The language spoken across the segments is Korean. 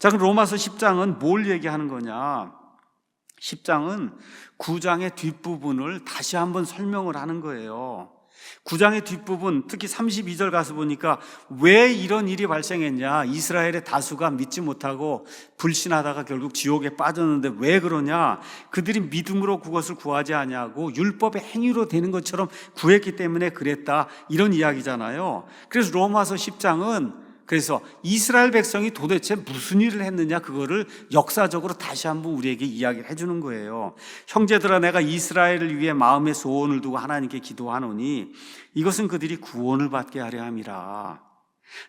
자, 그럼 로마서 10장은 뭘 얘기하는 거냐? 10장은 9장의 뒷부분을 다시 한번 설명을 하는 거예요. 9장의 뒷부분, 특히 32절 가서 보니까 왜 이런 일이 발생했냐? 이스라엘의 다수가 믿지 못하고 불신하다가 결국 지옥에 빠졌는데 왜 그러냐? 그들이 믿음으로 그것을 구하지 아니하고 율법의 행위로 되는 것처럼 구했기 때문에 그랬다. 이런 이야기잖아요. 그래서 로마서 10장은 그래서 이스라엘 백성이 도대체 무슨 일을 했느냐 그거를 역사적으로 다시 한번 우리에게 이야기를 해주는 거예요. 형제들아 내가 이스라엘을 위해 마음의 소원을 두고 하나님께 기도하노니 이것은 그들이 구원을 받게 하려 함이라.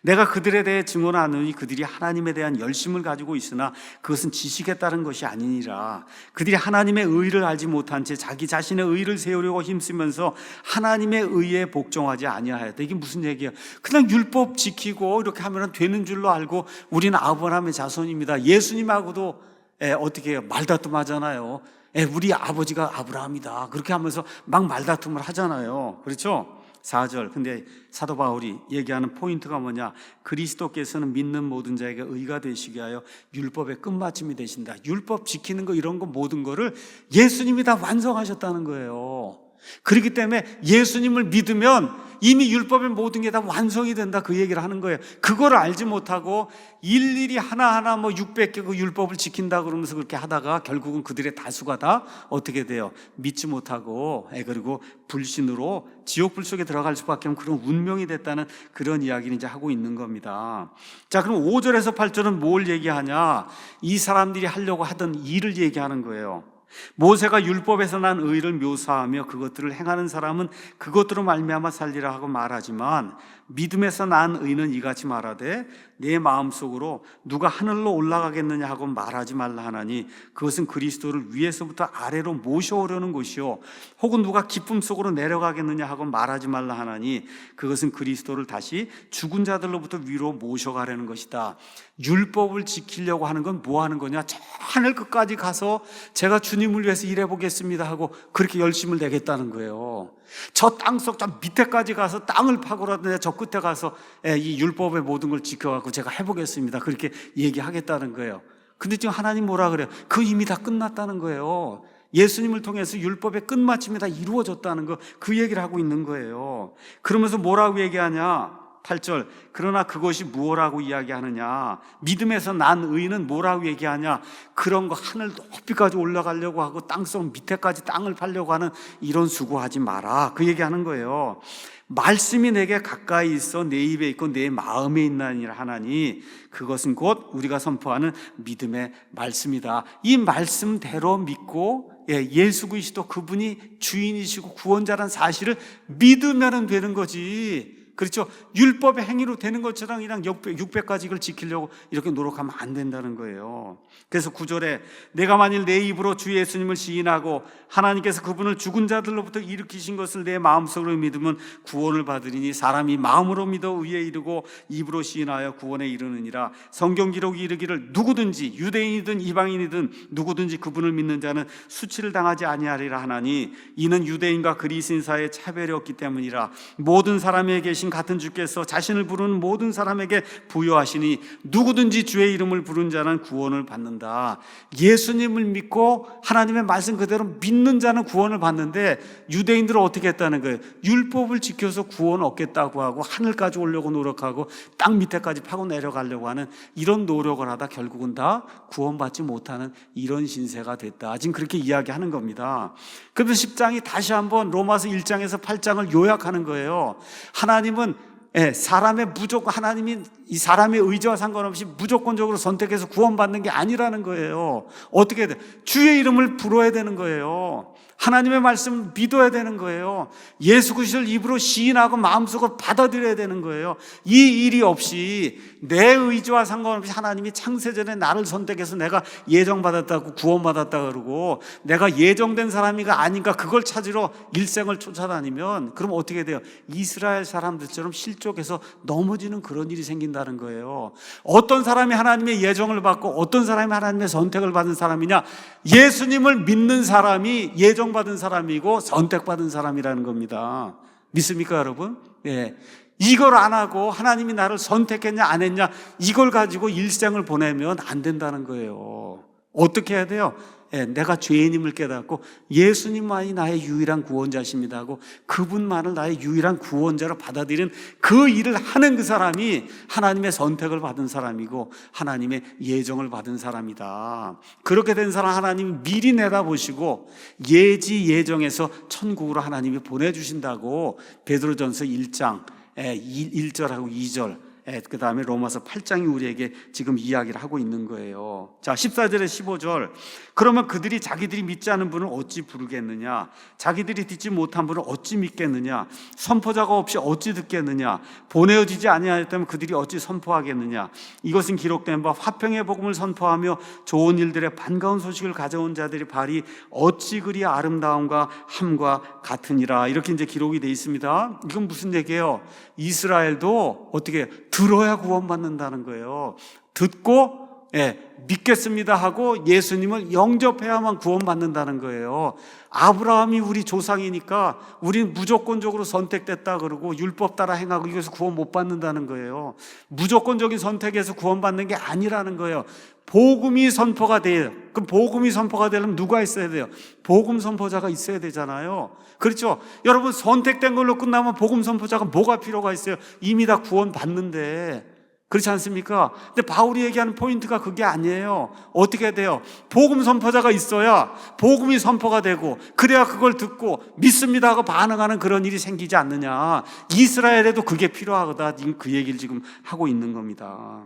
내가 그들에 대해 증언하노니 그들이 하나님에 대한 열심을 가지고 있으나 그것은 지식에 따른 것이 아니니라. 그들이 하나님의 의를 알지 못한 채 자기 자신의 의를 세우려고 힘쓰면서 하나님의 의에 복종하지 아니하였다. 이게 무슨 얘기야? 그냥 율법 지키고 이렇게 하면 되는 줄로 알고 우리는 아브라함의 자손입니다. 예수님하고도 예, 어떻게? 말다툼하잖아요. 예, 우리 아버지가 아브라함이다. 그렇게 하면서 막 말다툼을 하잖아요. 그렇죠? 4절. 근데 사도 바울이 얘기하는 포인트가 뭐냐? 그리스도께서는 믿는 모든 자에게 의가 되시게 하여 율법의 끝마침이 되신다. 율법 지키는 거 이런 거 모든 거를 예수님이 다 완성하셨다는 거예요. 그렇기 때문에 예수님을 믿으면 이미 율법의 모든 게 다 완성이 된다 그 얘기를 하는 거예요. 그걸 알지 못하고 일일이 하나하나 뭐 600개 그 율법을 지킨다 그러면서 그렇게 하다가 결국은 그들의 다수가 다 어떻게 돼요? 믿지 못하고 예, 그리고 불신으로 지옥불 속에 들어갈 수밖에 없는 그런 운명이 됐다는 그런 이야기를 이제 하고 있는 겁니다. 자, 그럼 5절에서 8절은 뭘 얘기하냐? 이 사람들이 하려고 하던 일을 얘기하는 거예요. 모세가 율법에서 난 의를 묘사하며 그것들을 행하는 사람은 그것들로 말미암아 살리라 하고 말하지만 믿음에서 난 의는 이같이 말하되 내 마음속으로 누가 하늘로 올라가겠느냐 하고 말하지 말라 하나니 그것은 그리스도를 위에서부터 아래로 모셔오려는 것이요 혹은 누가 기쁨 속으로 내려가겠느냐 하고 말하지 말라 하나니 그것은 그리스도를 다시 죽은 자들로부터 위로 모셔가려는 것이다. 율법을 지키려고 하는 건 뭐 하는 거냐? 저 하늘 끝까지 가서 제가 주님을 위해서 일해 보겠습니다 하고 그렇게 열심을 내겠다는 거예요. 저 땅속 저 밑에까지 가서 땅을 파고라도 저 끝에 가서 예, 이 율법의 모든 걸 지켜갖고 제가 해보겠습니다. 그렇게 얘기하겠다는 거예요. 근데 지금 하나님 뭐라 그래요? 그 이미 다 끝났다는 거예요. 예수님을 통해서 율법의 끝마침이 다 이루어졌다는 거, 그 얘기를 하고 있는 거예요. 그러면서 뭐라고 얘기하냐? 8절. 그러나 그것이 무엇라고 이야기하느냐? 믿음에서 난 의는 뭐라고 얘기하냐? 그런 거 하늘 높이까지 올라가려고 하고 땅속 밑에까지 땅을 팔려고 하는 이런 수고하지 마라. 그 얘기하는 거예요. 말씀이 내게 가까이 있어 내 입에 있고 내 마음에 있나니라 하나니 그것은 곧 우리가 선포하는 믿음의 말씀이다. 이 말씀대로 믿고 예, 예수 그리스도 그분이 주인이시고 구원자란 사실을 믿으면 되는 거지. 그렇죠. 율법의 행위로 되는 것처럼 그냥 600가지 이걸 지키려고 이렇게 노력하면 안 된다는 거예요. 그래서 구절에 내가 만일 내 입으로 주 예수님을 시인하고 하나님께서 그분을 죽은 자들로부터 일으키신 것을 내 마음속으로 믿으면 구원을 받으리니 사람이 마음으로 믿어 의에 이르고 입으로 시인하여 구원에 이르느니라 성경 기록이 이르기를 누구든지 유대인이든 이방인이든 누구든지 그분을 믿는 자는 수치를 당하지 아니하리라 하나니 이는 유대인과 그리스인 사이에 차별이 없기 때문이라 모든 사람에게 계신 같은 주께서 자신을 부르는 모든 사람에게 부여하시니 누구든지 주의 이름을 부른 자는 구원을 받는다. 예수님을 믿고 하나님의 말씀 그대로 믿는 자는 구원을 받는데 유대인들은 어떻게 했다는 거예요? 율법을 지켜서 구원 얻겠다고 하고 하늘까지 오려고 노력하고 땅 밑에까지 파고 내려가려고 하는 이런 노력을 하다 결국은 다 구원받지 못하는 이런 신세가 됐다. 지금 그렇게 이야기하는 겁니다. 그래서 10장이 다시 한번 로마서 1장에서 8장을 요약하는 거예요. 하나님 은 예, 사람의 무조건 하나님이 이 사람의 의지와 상관없이 무조건적으로 선택해서 구원받는 게 아니라는 거예요. 어떻게 돼? 주의 이름을 불어야 되는 거예요. 하나님의 말씀을 믿어야 되는 거예요. 예수 그리스도를 입으로 시인하고 마음속으로 받아들여야 되는 거예요. 이 일이 없이 내 의지와 상관없이 하나님이 창세전에 나를 선택해서 내가 예정받았다고 구원받았다 그러고 내가 예정된 사람이가 아닌가 그걸 찾으러 일생을 쫓아다니면 그럼 어떻게 돼요? 이스라엘 사람들처럼 실족해서 넘어지는 그런 일이 생긴다는 거예요. 어떤 사람이 하나님의 예정을 받고 어떤 사람이 하나님의 선택을 받은 사람이냐? 예수님을 믿는 사람이 예정 받은 사람이고 선택받은 사람이라는 겁니다. 믿습니까, 여러분? 예. 이걸 안 하고 하나님이 나를 선택했냐 안 했냐 이걸 가지고 일생을 보내면 안 된다는 거예요. 어떻게 해야 돼요? 예, 내가 죄인임을 깨닫고 예수님만이 나의 유일한 구원자십니다 하고 그분만을 나의 유일한 구원자로 받아들인 그 일을 하는 그 사람이 하나님의 선택을 받은 사람이고 하나님의 예정을 받은 사람이다. 그렇게 된 사람 하나님이 미리 내다보시고 예지 예정에서 천국으로 하나님이 보내주신다고 베드로전서 1장 1절하고 2절 그 다음에 로마서 8장이 우리에게 지금 이야기를 하고 있는 거예요. 자, 14절에 15절. 그러면 그들이 자기들이 믿지 않은 분을 어찌 부르겠느냐? 자기들이 듣지 못한 분을 어찌 믿겠느냐? 선포자가 없이 어찌 듣겠느냐? 보내어지지 아니하였다면 그들이 어찌 선포하겠느냐? 이것은 기록된 바 화평의 복음을 선포하며 좋은 일들의 반가운 소식을 가져온 자들이 발이 어찌 그리 아름다움과 함과 같으니라. 이렇게 이제 기록이 돼 있습니다. 이건 무슨 얘기예요? 이스라엘도 어떻게 들어야 구원받는다는 거예요. 듣고 예, 믿겠습니다 하고 예수님을 영접해야만 구원받는다는 거예요. 아브라함이 우리 조상이니까 우리는 무조건적으로 선택됐다 그러고 율법 따라 행하고 이것서 구원 못 받는다는 거예요. 무조건적인 선택에서 구원받는 게 아니라는 거예요. 복음이 선포가 돼요. 그럼 복음이 선포가 되려면 누가 있어야 돼요? 복음 선포자가 있어야 되잖아요. 그렇죠? 여러분 선택된 걸로 끝나면 복음 선포자가 뭐가 필요가 있어요? 이미 다 구원 받는데 그렇지 않습니까? 근데 바울이 얘기하는 포인트가 그게 아니에요. 어떻게 돼요? 복음 선포자가 있어야 복음이 선포가 되고 그래야 그걸 듣고 믿습니다 하고 반응하는 그런 일이 생기지 않느냐. 이스라엘에도 그게 필요하다. 그 얘기를 지금 하고 있는 겁니다.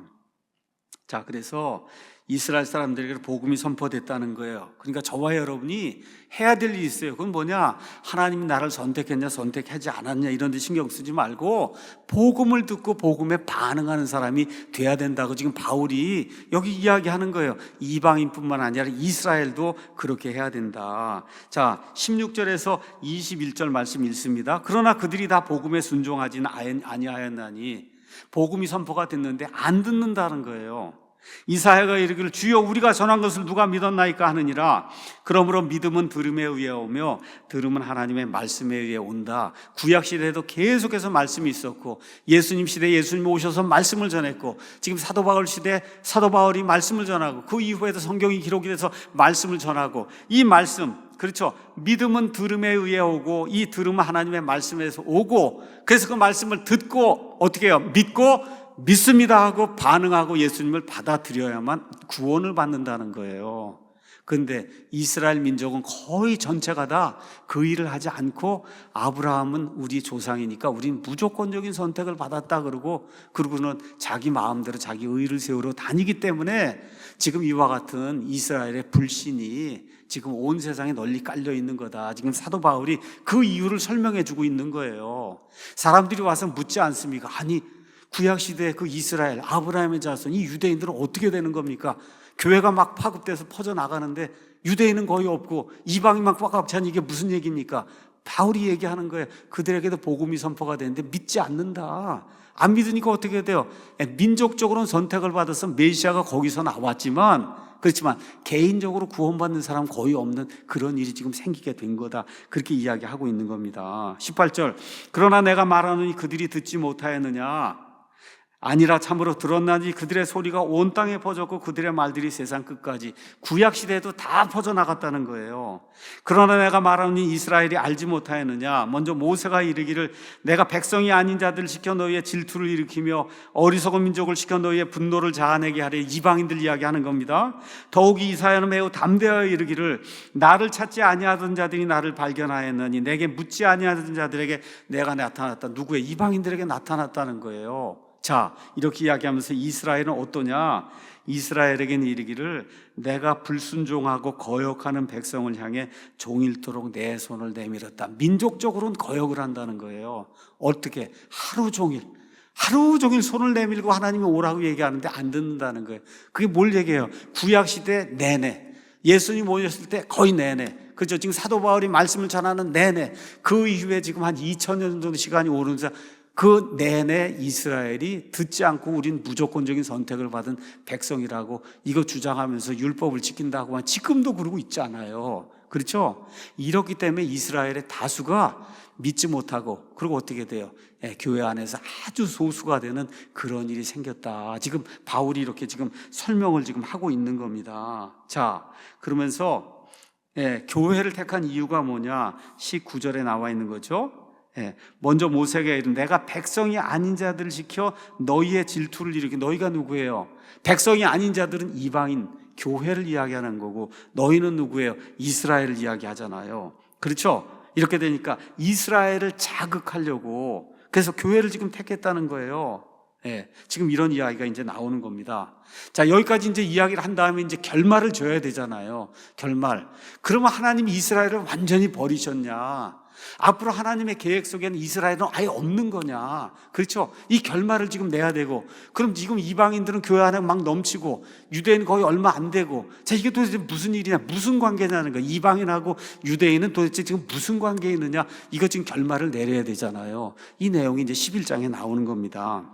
자, 그래서 이스라엘 사람들에게 복음이 선포됐다는 거예요. 그러니까 저와 여러분이 해야 될 일이 있어요. 그건 뭐냐? 하나님이 나를 선택했냐, 선택하지 않았냐, 이런 데 신경 쓰지 말고, 복음을 듣고 복음에 반응하는 사람이 돼야 된다고 지금 바울이 여기 이야기하는 거예요. 이방인뿐만 아니라 이스라엘도 그렇게 해야 된다. 자, 16절에서 21절 말씀 읽습니다. 그러나 그들이 다 복음에 순종하지는 아니하였나니, 복음이 선포가 됐는데 안 듣는다는 거예요. 이사야가 이르기를 주여 우리가 전한 것을 누가 믿었나이까 하느니라 그러므로 믿음은 들음에 의해 오며 들음은 하나님의 말씀에 의해 온다 구약 시대에도 계속해서 말씀이 있었고 예수님 시대에 예수님 오셔서 말씀을 전했고 지금 사도 바울 시대 사도 바울이 말씀을 전하고 그 이후에도 성경이 기록이 돼서 말씀을 전하고 이 말씀 그렇죠. 믿음은 들음에 의해 오고 이 들음은 하나님의 말씀에서 오고 그래서 그 말씀을 듣고 어떻게 해요? 믿고 믿습니다 하고 반응하고 예수님을 받아들여야만 구원을 받는다는 거예요. 근데 이스라엘 민족은 거의 전체가 다 그 일을 하지 않고 아브라함은 우리 조상이니까 우리는 무조건적인 선택을 받았다 그러고 그러고는 자기 마음대로 자기 의를 세우러 다니기 때문에 지금 이와 같은 이스라엘의 불신이 지금 온 세상에 널리 깔려 있는 거다. 지금 사도 바울이 그 이유를 설명해 주고 있는 거예요. 사람들이 와서 묻지 않습니까? 아니 구약 시대 그 이스라엘 아브라함의 자손 이 유대인들은 어떻게 되는 겁니까? 교회가 막 파급돼서 퍼져 나가는데 유대인은 거의 없고 이방인만 꽉꽉 찬 이게 무슨 얘기입니까? 바울이 얘기하는 거예요. 그들에게도 복음이 선포가 되는데 믿지 않는다. 안 믿으니까 어떻게 돼요? 예, 민족적으로는 선택을 받아서 메시아가 거기서 나왔지만 그렇지만 개인적으로 구원받는 사람 거의 없는 그런 일이 지금 생기게 된 거다. 그렇게 이야기하고 있는 겁니다. 18절. 그러나 내가 말하노니 그들이 듣지 못하였느냐? 아니라 참으로 들었나니 그들의 소리가 온 땅에 퍼졌고 그들의 말들이 세상 끝까지 구약 시대에도 다 퍼져 나갔다는 거예요. 그러나 내가 말하니 이스라엘이 알지 못하였느냐? 먼저 모세가 이르기를 내가 백성이 아닌 자들을 시켜 너희의 질투를 일으키며 어리석은 민족을 시켜 너희의 분노를 자아내게 하려 이방인들 이야기하는 겁니다. 더욱이 이사야는 매우 담대하여 이르기를 나를 찾지 아니하던 자들이 나를 발견하였느니 내게 묻지 아니하던 자들에게 내가 나타났다. 누구의 이방인들에게 나타났다는 거예요. 자, 이렇게 이야기하면서 이스라엘은 어떠냐? 이스라엘에게는 이르기를 내가 불순종하고 거역하는 백성을 향해 종일토록 내 손을 내밀었다. 민족적으로는 거역을 한다는 거예요. 어떻게? 하루 종일. 하루 종일 손을 내밀고 하나님이 오라고 얘기하는데 안 듣는다는 거예요. 그게 뭘 얘기해요? 구약시대 내내. 예수님 오셨을 때 거의 내내. 그죠? 지금 사도 바울이 말씀을 전하는 내내. 그 이후에 지금 한 2000년 정도 시간이 오르면서 그 내내 이스라엘이 듣지 않고 우린 무조건적인 선택을 받은 백성이라고 이거 주장하면서 율법을 지킨다고만 지금도 그러고 있잖아요. 그렇죠? 이렇기 때문에 이스라엘의 다수가 믿지 못하고 그리고 어떻게 돼요? 예, 교회 안에서 아주 소수가 되는 그런 일이 생겼다. 지금 바울이 이렇게 지금 설명을 지금 하고 있는 겁니다. 자, 그러면서 예, 교회를 택한 이유가 뭐냐? 19절에 나와 있는 거죠. 예, 먼저 모세에게 이른 내가 백성이 아닌 자들을 지켜 너희의 질투를 일으키 너희가 누구예요? 백성이 아닌 자들은 이방인 교회를 이야기하는 거고 너희는 누구예요? 이스라엘을 이야기하잖아요. 그렇죠? 이렇게 되니까 이스라엘을 자극하려고 그래서 교회를 지금 택했다는 거예요. 예, 지금 이런 이야기가 이제 나오는 겁니다. 자, 여기까지 이제 이야기를 한 다음에 이제 결말을 줘야 되잖아요. 결말. 그러면 하나님이 이스라엘을 완전히 버리셨냐? 앞으로 하나님의 계획 속에는 이스라엘은 아예 없는 거냐? 그렇죠? 이 결말을 지금 내야 되고, 그럼 지금 이방인들은 교회 안에 막 넘치고, 유대인 거의 얼마 안 되고, 자, 이게 도대체 무슨 일이냐? 무슨 관계냐는 거. 이방인하고 유대인은 도대체 지금 무슨 관계에 있느냐? 이거 지금 결말을 내려야 되잖아요. 이 내용이 이제 11장에 나오는 겁니다.